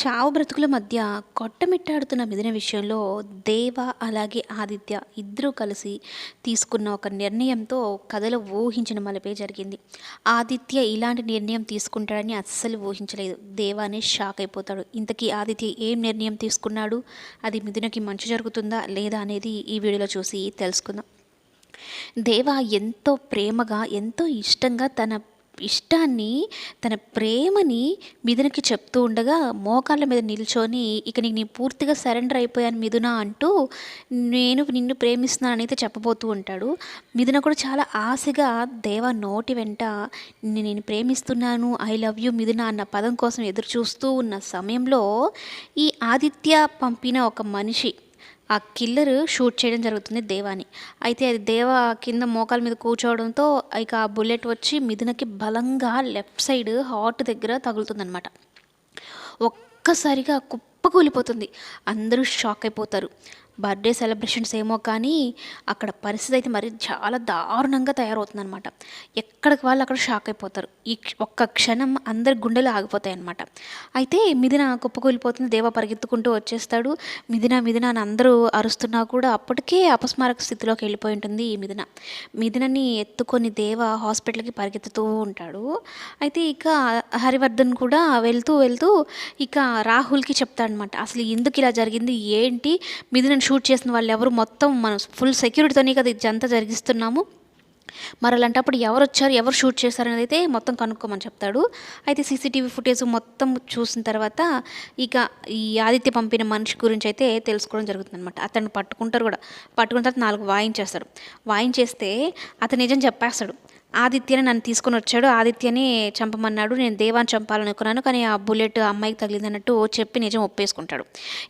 చావు బ్రతుకుల మధ్య కొట్టమిట్టాడుతున్న మిథున విషయంలో దేవ అలాగే ఆదిత్య ఇద్దరూ కలిసి తీసుకున్న ఒక నిర్ణయంతో కథలో ఊహించిన మలుపే జరిగింది. ఆదిత్య ఇలాంటి నిర్ణయం తీసుకుంటాడని అస్సలు ఊహించలేదు. దేవానే షాక్ అయిపోతాడు. ఇంతకీ ఆదిత్య ఏం నిర్ణయం తీసుకున్నాడు? అది మిథునకి మంచి జరుగుతుందా లేదా అనేది ఈ వీడియోలో చూసి తెలుసుకుందాం. దేవ ఎంతో ప్రేమగా ఎంతో ఇష్టంగా తన ఇష్టాన్ని తన ప్రేమని మిథునకి చెప్తూ ఉండగా మోకాళ్ళ మీద నిల్చొని ఇక నీకు నేను పూర్తిగా సరెండర్ అయిపోయాను మిథున అంటూ నేను నిన్ను ప్రేమిస్తున్నాను అయితే చెప్పబోతూ ఉంటాడు. మిథున కూడా చాలా ఆశగా దేవ నోటి వెంట "నిన్ను నేను ప్రేమిస్తున్నాను ఐ లవ్ యూ మిథున అన్న పదం కోసం ఎదురు చూస్తూ ఉన్న సమయంలో ఈ ఆదిత్య పంపిన ఒక మనిషి ఆ కిల్లర్ షూట్ చేయడం జరుగుతుంది దేవాని. అయితే అది దేవ కింద మోకాల మీద కూర్చోవడంతో ఇక ఆ బుల్లెట్ వచ్చి మిథునకి బలంగా లెఫ్ట్ సైడ్ హార్ట్ దగ్గర తగులుతుందనమాట ఒక్కసారిగా కుప్పకూలిపోతుంది అందరూ షాక్ అయిపోతారు. బర్త్డే సెలబ్రేషన్స్ ఏమో కానీ అక్కడ పరిస్థితి అయితే మరి చాలా దారుణంగా తయారవుతుంది అనమాట ఎక్కడికి వాళ్ళు అక్కడ షాక్ అయిపోతారు. ఈ క్ష- ఒక్క క్షణం అందరి గుండెలు ఆగిపోతాయి అనమాట అయితే మిథున కుప్పకూలిపోతుంది దేవ పరిగెత్తుకుంటూ వచ్చేస్తాడు. మిథున మిథున అని అందరూ అరుస్తున్నా కూడా అప్పటికే అపస్మారక స్థితిలోకి వెళ్ళిపోయి ఉంటుంది ఈ మిథున. మిథునని ఎత్తుకొని దేవ హాస్పిటల్కి పరిగెత్తుతూ ఉంటాడు. అయితే ఇక హరివర్ధన్ కూడా వెళ్తూ వెళ్తూ ఇక రాహుల్కి చెప్తాడనమాట అసలు ఎందుకు ఇలా జరిగింది? ఏంటి? మిథునని షూట్ చేసిన వాళ్ళు ఎవరు? మొత్తం మనం ఫుల్ సెక్యూరిటీతోనే కదా ఇదంతా జరిగిస్తున్నాము. మరి అలాంటప్పుడు ఎవరు వచ్చారు? ఎవరు షూట్ చేశారనేది అయితే మొత్తం కనుక్కోమని చెప్తాడు. అయితే సీసీటీవీ ఫుటేజ్ మొత్తం చూసిన తర్వాత ఇక ఈ ఆదిత్య పంపిన మనిషి గురించి అయితే తెలుసుకోవడం జరుగుతుంది అనమాట అతన్ని పట్టుకుంటారు కూడా. పట్టుకున్న తర్వాత నాలుగు వాయించేస్తాడు. వాయించేస్తే అతను నిజం చెప్పేస్తాడు. ఆదిత్యని నన్ను తీసుకొని వచ్చాడు. ఆదిత్యని చంపమన్నాడు. నేను దేవాన్ని చంపాలనుకున్నాను కానీ ఆ బుల్లెట్ అమ్మాయికి తగిలిందన్నట్టు చెప్పి నిజం ఒప్పేసుకుంటాడు.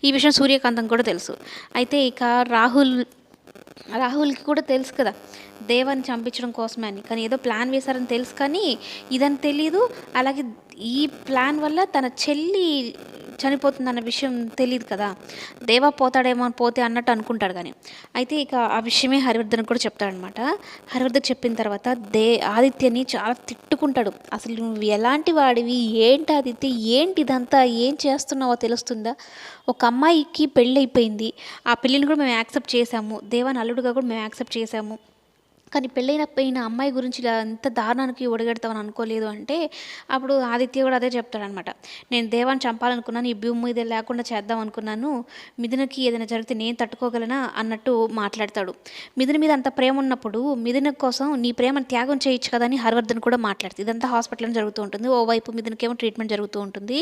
ఈ విషయం సూర్యకాంతం కూడా తెలుసు. అయితే ఇక రాహుల్ రాహుల్కి కూడా తెలుసు కదా దేవాన్ని చంపించడం కోసమే అని. కానీ ఏదో ప్లాన్ వేశారని తెలుసు కానీ ఇదని తెలియదు అలాగే ఈ ప్లాన్ వల్ల తన చెల్లి చనిపోతుందన్న విషయం తెలియదు కదా. దేవా పోతాడేమో అని పోతే అన్నట్టు అనుకుంటాడు కానీ అయితే ఇక ఆ విషయమే హరివర్ధన్ కూడా చెప్తాడనమాట హరివర్ధన్ చెప్పిన తర్వాత దే ఆదిత్యని చాలా తిట్టుకుంటాడు. అసలు నువ్వు ఎలాంటి వాడివి? ఏంటి ఆదిత్య? ఏంటి ఇదంతా? ఏం చేస్తున్నావో తెలుస్తుందా? ఒక అమ్మాయికి పెళ్ళి అయిపోయింది ఆ పెళ్ళిని కూడా మేము యాక్సెప్ట్ చేసాము దేవాని అల్లుడుగా కూడా మేము యాక్సెప్ట్ చేసాము కానీ పెళ్ళైన పోయిన అమ్మాయి గురించి ఇలా ఎంత దారుణానికి ఒడగెడతామని అనుకోలేదు అంటే అప్పుడు ఆదిత్య కూడా అదే చెప్తాడనమాట. నేను దేవాన్ని చంపాలనుకున్నాను ఈ భూమి మీద లేకుండా చేద్దాం అనుకున్నాను మిథునకి ఏదైనా జరిగితే నేను తట్టుకోగలనా అన్నట్టు మాట్లాడతాడు. మిథున మీద అంత ప్రేమ ఉన్నప్పుడు మిథున కోసం నీ ప్రేమను త్యాగం చేయొచ్చు కదా అని హర్వర్ధన్ కూడా మాట్లాడుతుంది. ఇదంతా హాస్పిటల్లో జరుగుతూ ఉంటుంది. ఓవైపు మిథునకేమో ట్రీట్మెంట్ జరుగుతూ ఉంటుంది.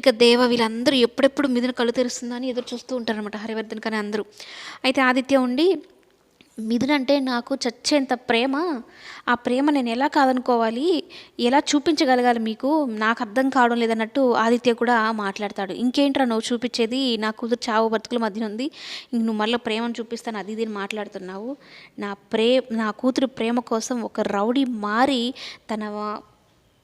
ఇక దేవ వీళ్ళందరూ ఎప్పుడెప్పుడు మిథున కళ్ళు తెరుస్తుందని ఎదురు చూస్తూ ఉంటారనమాట హరివర్ధన్ కానీ అందరూ. అయితే ఆదిత్య ఉండి మిథునంటే నాకు చచ్చేంత ప్రేమ? ఆ ప్రేమ నేను ఎలా కాదనుకోవాలి? ఎలా చూపించగలగాలి మీకు? నాకు అర్థం కావడం లేదన్నట్టు ఆదిత్య కూడా మాట్లాడతాడు. ఇంకేంట్రా నువ్వు చూపించేది? నా కూతురు చావు బతుకుల మధ్యన ఉంది. ఇంక నువ్వు మళ్ళీ ప్రేమను చూపిస్తాను. అది దీన్ని మాట్లాడుతున్నావు. నా ప్రే నా కూతురు ప్రేమ కోసం ఒక రౌడీ మారి తన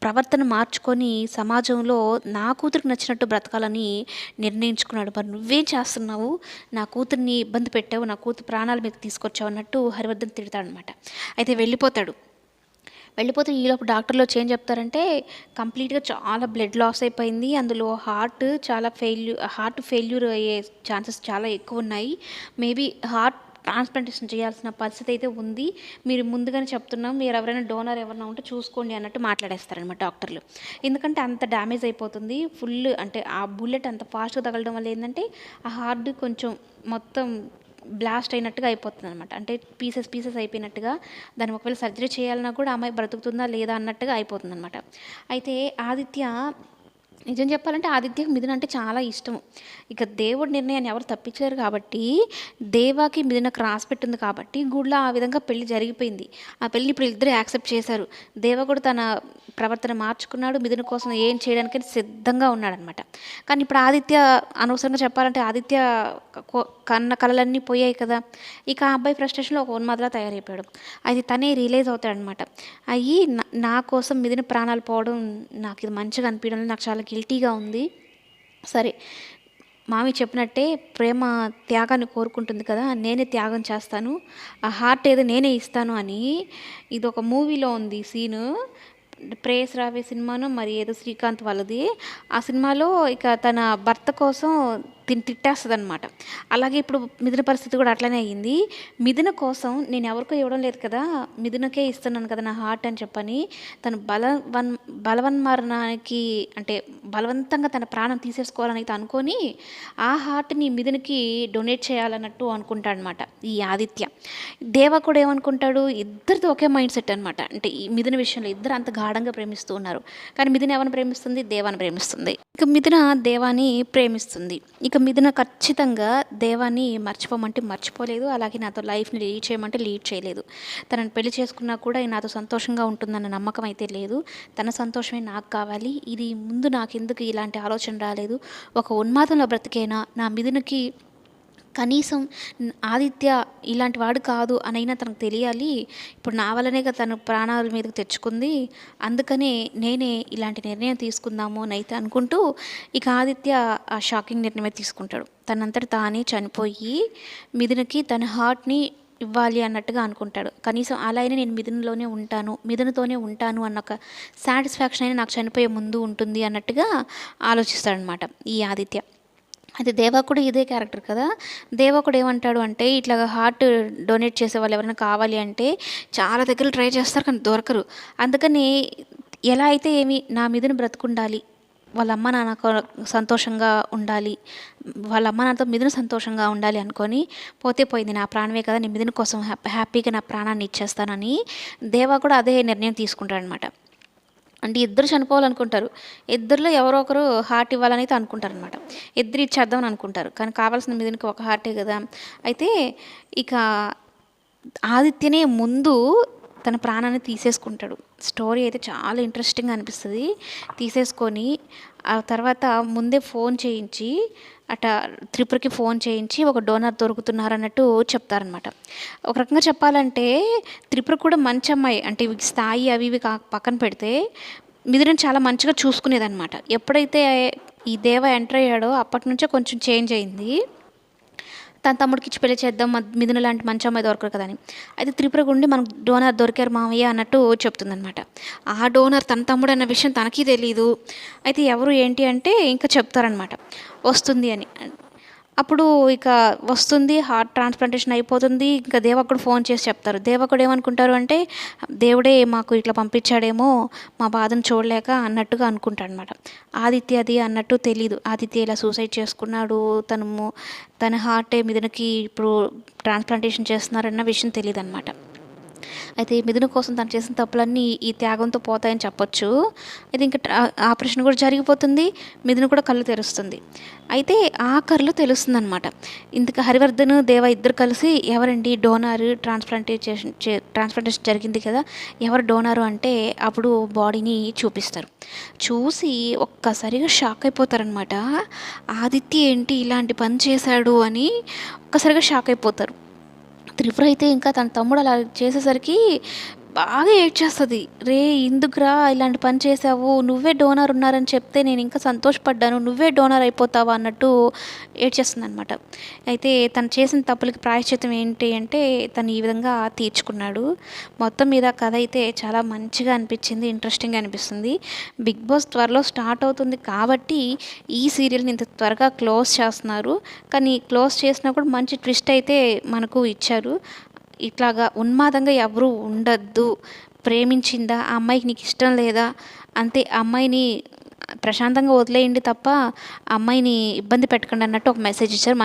ప్రవర్తన మార్చుకొని సమాజంలో నా కూతురికి నచ్చినట్టు బ్రతకాలని నిర్ణయించుకున్నాడు. మరి నువ్వేం చేస్తున్నావు? నా కూతుర్ని ఇబ్బంది పెట్టావు నా కూతురు ప్రాణాల మీద తీసుకొచ్చావు అన్నట్టు హరివర్ధన్ తిడతాడనమాట. అయితే వెళ్ళిపోతాడు. వెళ్ళిపోతే ఈలోపు డాక్టర్లు చేంజ్ చెప్తారంటే కంప్లీట్గా చాలా బ్లడ్ లాస్ అయిపోయింది అందులో హార్ట్ చాలా ఫెయిల్యూ హార్ట్ ఫెయిల్యూర్ అయ్యే ఛాన్సెస్ చాలా ఎక్కువ ఉన్నాయి. మేబీ హార్ట్ ట్రాన్స్ప్లాంటేషన్ చేయాల్సిన పరిస్థితి అయితే ఉంది. మీరు ముందుగానే చెప్తున్నాం మీరు ఎవరైనా డోనర్ ఎవరైనా ఉంటే చూసుకోండి అన్నట్టు మాట్లాడేస్తారనమాట డాక్టర్లు. ఎందుకంటే అంత డ్యామేజ్ అయిపోతుంది. ఫుల్ అంటే ఆ బుల్లెట్ అంత ఫాస్ట్గా తగలడం వల్ల ఏంటంటే ఆ హార్డ్ కొంచెం మొత్తం బ్లాస్ట్ అయినట్టుగా అయిపోతుంది అనమాట అంటే పీసెస్ పీసెస్ అయిపోయినట్టుగా దాన్ని ఒకవేళ సర్జరీ చేయాలన్నా కూడా అమ్మాయి బ్రతుకుతుందా లేదా అన్నట్టుగా అయిపోతుంది అనమాట అయితే ఆదిత్య నిజం చెప్పాలంటే ఆదిత్యకు మిథున అంటే చాలా ఇష్టం. ఇక దేవుడి నిర్ణయాన్ని ఎవరు తప్పించారు కాబట్టి దేవాకి మిథున క్రాస్ పెట్టింది కాబట్టి గుడిలో ఆ విధంగా పెళ్ళి జరిగిపోయింది. ఆ పెళ్ళి ఇప్పుడు ఇద్దరు యాక్సెప్ట్ చేశారు. దేవ కూడా తన ప్రవర్తన మార్చుకున్నాడు. మిథున కోసం ఏం చేయడానికి సిద్ధంగా ఉన్నాడనమాట కానీ ఇప్పుడు ఆదిత్య అనవసరంగా చెప్పాలంటే ఆదిత్య కన్న కళలన్నీ పోయాయి కదా. ఇక ఆ అబ్బాయి ఫ్రస్ట్రేషన్లో ఒక ఉన్మాదలా తయారైపోయాడు. అది తనే రియలైజ్ అవుతాడనమాట అయ్యి నా- కోసం మిథున ప్రాణాలు పోవడం నాకు ఇది మంచిగా అనిపించడం నాకు చాలా గిల్టీగా ఉంది. సరే మామి చెప్పినట్టే ప్రేమ త్యాగాన్ని కోరుకుంటుంది కదా నేనే త్యాగం చేస్తాను ఆ హార్ట్ ఏదో నేనే ఇస్తాను అని ఇది ఒక మూవీలో ఉంది సీను. ప్రేయస్ రావే సినిమాను మరి ఏదో శ్రీకాంత్ వాళ్ళది. ఆ సినిమాలో ఇక తన భర్త కోసం తిని తిట్టేస్తుంది అనమాట అలాగే ఇప్పుడు మిథున పరిస్థితి కూడా అట్లనే అయ్యింది. మిథున కోసం నేను ఎవరికో ఇవ్వడం లేదు కదా మిథునకే ఇస్తున్నాను కదా నా హార్ట్ అని చెప్పని తను బలవన్ బలవన్మరణానికి అంటే బలవంతంగా తన ప్రాణం తీసేసుకోవాలని అయితే అనుకొని ఆ హార్ట్ని మిథునకి డొనేట్ చేయాలన్నట్టు అనుకుంటాడనమాట ఈ ఆదిత్య. దేవ కూడా ఏమనుకుంటాడు? ఇద్దరిది ఒకే మైండ్ సెట్ అనమాట అంటే ఈ మిథున విషయంలో ఇద్దరు అంత గాఢంగా ప్రేమిస్తూ ఉన్నారు. కానీ మిథున ఎవరిని ప్రేమిస్తుంది? దేవాన్ని ప్రేమిస్తుంది. ఇక మిథున దేవాన్ని ప్రేమిస్తుంది. ఇక మిథున ఖచ్చితంగా దేవాన్ని మర్చిపోమంటే మర్చిపోలేదు. అలాగే నాతో లైఫ్ని లీడ్ చేయమంటే లీడ్ చేయలేదు. తనని పెళ్ళి చేసుకున్నా కూడా నాతో సంతోషంగా ఉంటుందన్న నమ్మకం అయితే లేదు. తన సంతోషమే నాకు కావాలి. ఇది ముందు నాకెందుకు ఇలాంటి ఆలోచన రాలేదు. ఒక ఉన్మాదంలో బ్రతికేనా? నా మిథునకి కనీసం ఆదిత్య ఇలాంటి వాడు కాదు అనైనా తనకు తెలియాలి. ఇప్పుడు నా వల్లనే కదా తను ప్రాణాల మీదకు తెచ్చుకుంది. అందుకనే నేనే ఇలాంటి నిర్ణయం తీసుకుందాము అని అయితే అనుకుంటూ ఇక ఆదిత్య ఆ షాకింగ్ నిర్ణయమే తీసుకుంటాడు. తనంతట తానే చనిపోయి మిథునకి తన హార్ట్ని ఇవ్వాలి అన్నట్టుగా అనుకుంటాడు. కనీసం అలా అయినా నేను మిథునలోనే ఉంటాను మిథునతోనే ఉంటాను అన్న ఒక సాటిస్ఫాక్షన్ అయినా నాకు చనిపోయే ముందు ఉంటుంది అన్నట్టుగా ఆలోచిస్తాడనమాట ఈ ఆదిత్య. అది దేవా కూడా ఇదే క్యారెక్టర్ కదా? దేవా కూడా ఏమంటాడు అంటే ఇట్లా హార్ట్ డొనేట్ చేసే వాళ్ళు ఎవరైనా కావాలి అంటే చాలా దగ్గర ట్రై చేస్తారు కానీ దొరకరు. అందుకని ఎలా అయితే ఏమి నా మీదన బ్రతుకుండాలి వాళ్ళ అమ్మ నాన్న సంతోషంగా ఉండాలి వాళ్ళ అమ్మ నాన్నతో మిథున సంతోషంగా ఉండాలి అనుకొని పోతే పోయింది నా ప్రాణమే కదా నేను మిథున కోసం హ్యాపీ హ్యాపీగా నా ప్రాణాన్ని ఇచ్చేస్తానని దేవా కూడా అదే నిర్ణయం తీసుకుంటాడనమాట. అంటే ఇద్దరు చనిపోవాలనుకుంటారు. ఇద్దరిలో ఎవరో ఒకరు హార్ట్ ఇవ్వాలని అయితే అనుకుంటారు అనమాట ఇద్దరు ఇచ్చేద్దామని అనుకుంటారు. కానీ కావాల్సిన మీదనికి ఒక హార్టే కదా. అయితే ఇక ఆదిత్యనే ముందు తన ప్రాణాన్ని తీసేసుకుంటాడు. స్టోరీ అయితే చాలా ఇంట్రెస్టింగ్ అనిపిస్తుంది. తీసేసుకొని ఆ తర్వాత ముందే ఫోన్ చేయించి అట త్రిపురకి ఫోన్ చేయించి ఒక డోనర్ దొరుకుతున్నారన్నట్టు చెప్తారనమాట ఒక రకంగా చెప్పాలంటే త్రిపుర కూడా మంచి అమ్మాయి. అంటే ఇవి స్థాయి అవి ఇవి కా పక్కన పెడితే మిథునని చాలా మంచిగా చూసుకునేదన్నమాట. ఎప్పుడైతే ఈ దేవ ఎంటర్ అయ్యాడో అప్పటి నుంచే కొంచెం చేంజ్ అయింది. తన తమ్ముడికి ఇచ్చి పెళ్ళి చేద్దాం మిథున లాంటి మంచి అమ్మాయి దొరకరు కదా అని అయితే త్రిపుర గుండి మనకు డోనర్ దొరికారు మామయ్య అన్నట్టు చెప్తుందనమాట ఆ డోనర్ తన తమ్ముడు అన్న విషయం తనకి తెలియదు అయితే ఎవరు ఏంటి అంటే ఇంకా చెప్తారనమాట వస్తుంది అని. అప్పుడు ఇక వస్తుంది హార్ట్ ట్రాన్స్ప్లాంటేషన్ అయిపోతుంది. ఇంకా దేవకుడు ఫోన్ చేసి చెప్తారు. దేవకుడు ఏమనుకుంటారు అంటే దేవుడే మాకు ఇట్లా పంపించాడేమో మా బాధను చూడలేక అన్నట్టుగా అనుకుంటాడు అనమాట ఆదిత్య అది అన్నట్టు తెలీదు. ఆదిత్య ఇలా సూసైడ్ చేసుకున్నాడు. తను తన హార్టే మీదకి ఇప్పుడు ట్రాన్స్ప్లాంటేషన్ చేస్తున్నారన్న విషయం తెలియదు అనమాట అయితే మిథున కోసం తను చేసిన తప్పులన్నీ ఈ త్యాగంతో పోతాయని చెప్పొచ్చు. అయితే ఇంకా ఆపరేషన్ కూడా జరిగిపోతుంది. మిథున కూడా కళ్ళు తెరుస్తుంది. అయితే ఆఖరిలో తెలుస్తుంది అనమాట ఇంతకు హరివర్ధన్ దేవ ఇద్దరు కలిసి ఎవరండి డోనార్ ట్రాన్స్ప్లాంటేషన్ ట్రాన్స్ప్లాంటేషన్ జరిగింది కదా ఎవరు డోనారు అంటే అప్పుడు బాడీని చూపిస్తారు. చూసి ఒక్కసారిగా షాక్ అయిపోతారనమాట ఆదిత్య ఏంటి ఇలాంటి పని చేశాడు అని ఒక్కసారిగా షాక్ అయిపోతారు. త్రిపుర అయితే ఇంకా తన తమ్ముడు అలా చేసేసరికి బాగా ఏడ్చేస్తుంది. రే ఎందుకురా ఇలాంటి పని చేసావు? నువ్వే డోనర్ ఉన్నారని చెప్తే నేను ఇంకా సంతోషపడ్డాను. నువ్వే డోనర్ అయిపోతావా అన్నట్టు ఏడ్చేస్తుంది అనమాట అయితే తను చేసిన తప్పులకి ప్రాయశ్చితం ఏంటి అంటే తను ఈ విధంగా తీర్చుకున్నాడు. మొత్తం మీద కథ అయితే చాలా మంచిగా అనిపించింది ఇంట్రెస్టింగ్ అనిపిస్తుంది. బిగ్ బాస్ త్వరలో స్టార్ట్ అవుతుంది కాబట్టి ఈ సీరియల్ని ఇంత త్వరగా క్లోజ్ చేస్తున్నారు. కానీ క్లోజ్ చేసినా కూడా మంచి ట్విస్ట్ అయితే మనకు ఇచ్చారు. ఇట్లాగా ఉన్మాదంగా ఎవరు ఉండద్దు. ప్రేమించిందా? ఆ అమ్మాయికి నీకు ఇష్టం లేదా? అంతే అమ్మాయిని ప్రశాంతంగా వదిలేయండి తప్ప అమ్మాయిని ఇబ్బంది పెట్టకండి అన్నట్టు ఒక మెసేజ్ ఇచ్చారు